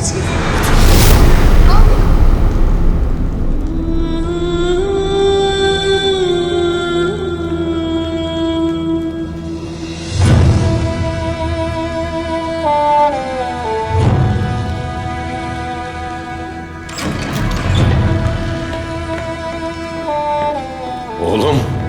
Kaç git. Oğlum.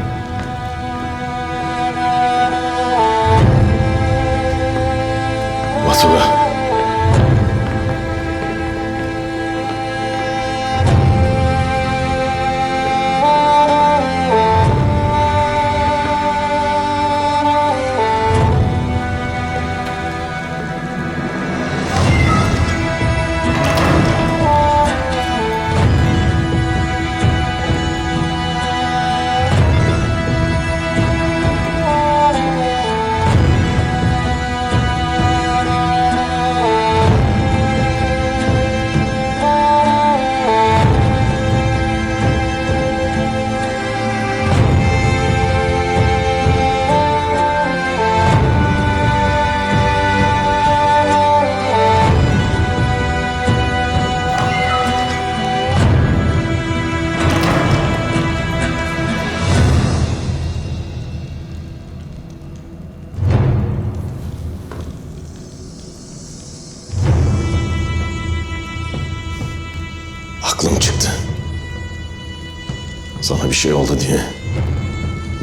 Sana bir şey oldu diye.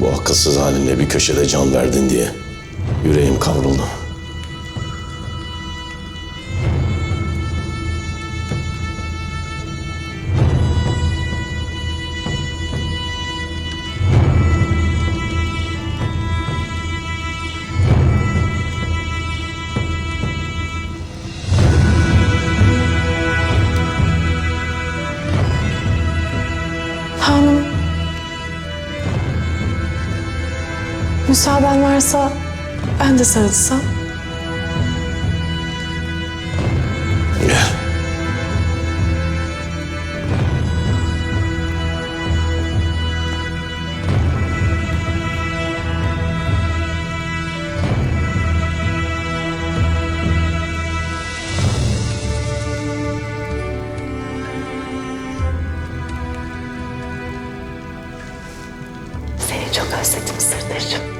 Bu akılsız halinle bir köşede can verdin diye. Yüreğim kavruldu. Müsaaden varsa ben de sarılsam. Gel. Seni çok özledim Sırdır'cığım.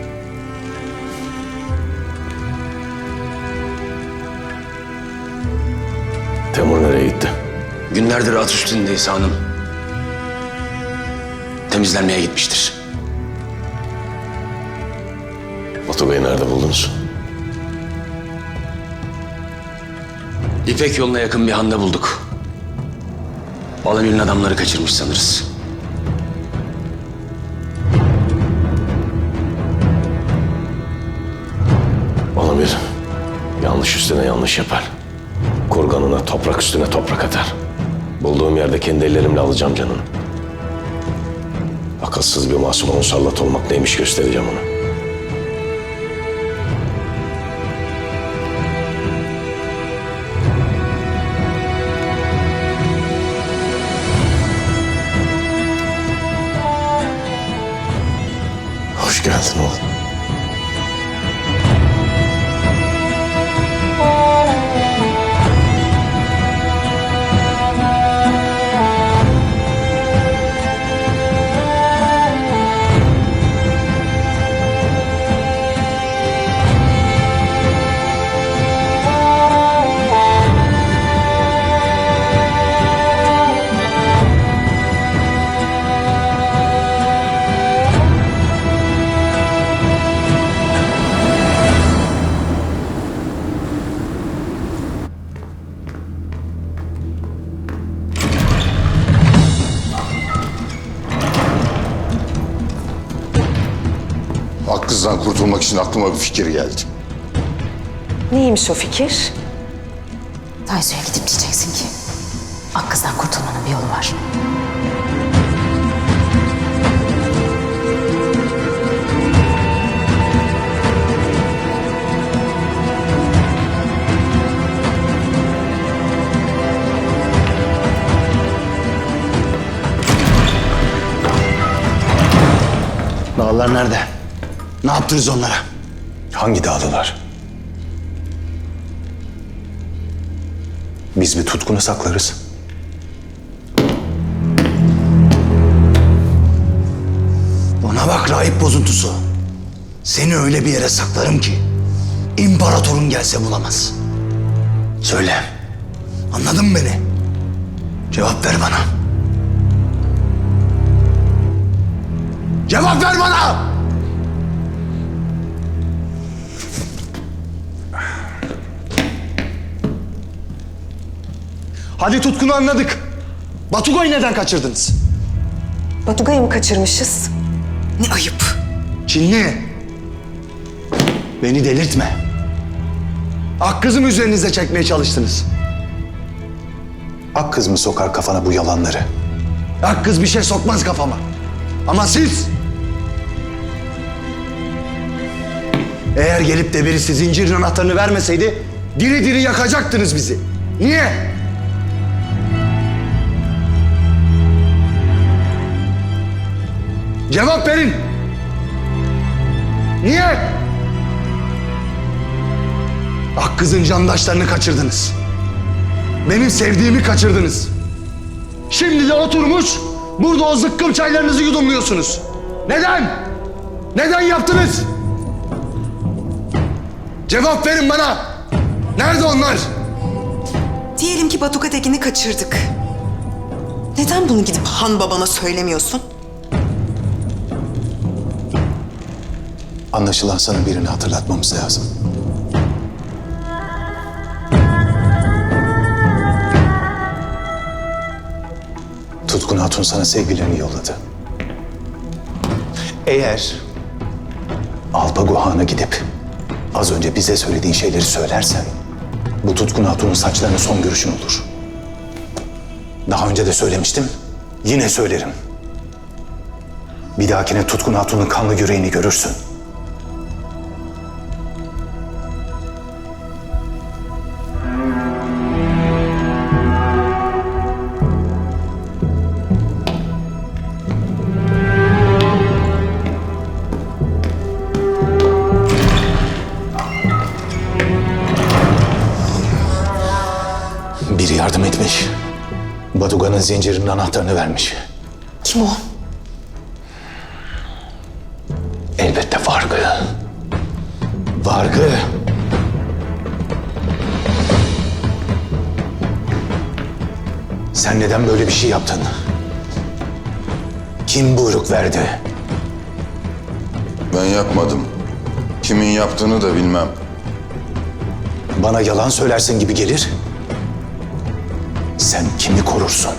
Nereye gitti? Günlerdir at üstündeyiz hanım. Temizlenmeye gitmiştir. Batu Bey'i nerede buldunuz? İpek yoluna yakın bir handa bulduk. Balamil'in adamları kaçırmış sanırız. Bir yanlış üstüne yanlış yapar. Kurganına toprak üstüne toprak atar. Bulduğum yerde kendi ellerimle alacağım canını. Akılsız bir masuma musallat olmak neymiş göstereceğim ona. Hoş geldin oğlum. Akkız'dan kurtulmak için aklıma bir fikir geldi. Neymiş o fikir? Taysu'ya gidip diyeceksin ki Akkız'dan kurtulmanın bir yolu var. Dağlar nerede? Ne yaptınız onlara? Hangi dağlılar? Biz bir tutkunu saklarız. Bana bak rahip bozuntusu. Seni öyle bir yere saklarım ki imparatorun gelse bulamaz. Söyle. Anladın mı beni? Cevap ver bana. Cevap ver bana! Hadi tutkunu anladık. Batugay'ı neden kaçırdınız? Batugay'ı mı kaçırmışız? Ne ayıp. Çinli. Beni delirtme. Akkız'ı mı üzerinize çekmeye çalıştınız? Ak kız mı sokar kafana bu yalanları? Akkız bir şey sokmaz kafama. Ama siz... Eğer gelip de birisi zincirin anahtarını vermeseydi... ...diri diri yakacaktınız bizi. Niye? Cevap verin. Niye? Akkız'ın candaşlarını kaçırdınız. Benim sevdiğimi kaçırdınız. Şimdi de oturmuş burada o zıkkım çaylarınızı yudumluyorsunuz. Neden? Neden yaptınız? Cevap verin bana. Nerede onlar? Diyelim ki Batuka Tekin'i kaçırdık. Neden bunu gidip han babana söylemiyorsun? Anlaşılan sana birini hatırlatmamız lazım. Tutkun Hatun sana sevgilerini yolladı. Eğer Alpago Han'a gidip az önce bize söylediğin şeyleri söylersen bu Tutkun Hatun'un saçlarına son görüşün olur. Daha önce de söylemiştim, yine söylerim. Bir dahakine Tutkun Hatun'un kanlı yüreğini görürsün. Baduga'nın zincirinin anahtarını vermiş. Kim o? Elbette Vargı. Vargı. Sen neden böyle bir şey yaptın? Kim buyruk verdi? Ben yapmadım. Kimin yaptığını da bilmem. Bana yalan söylersin gibi gelir. Sen kimi korursun?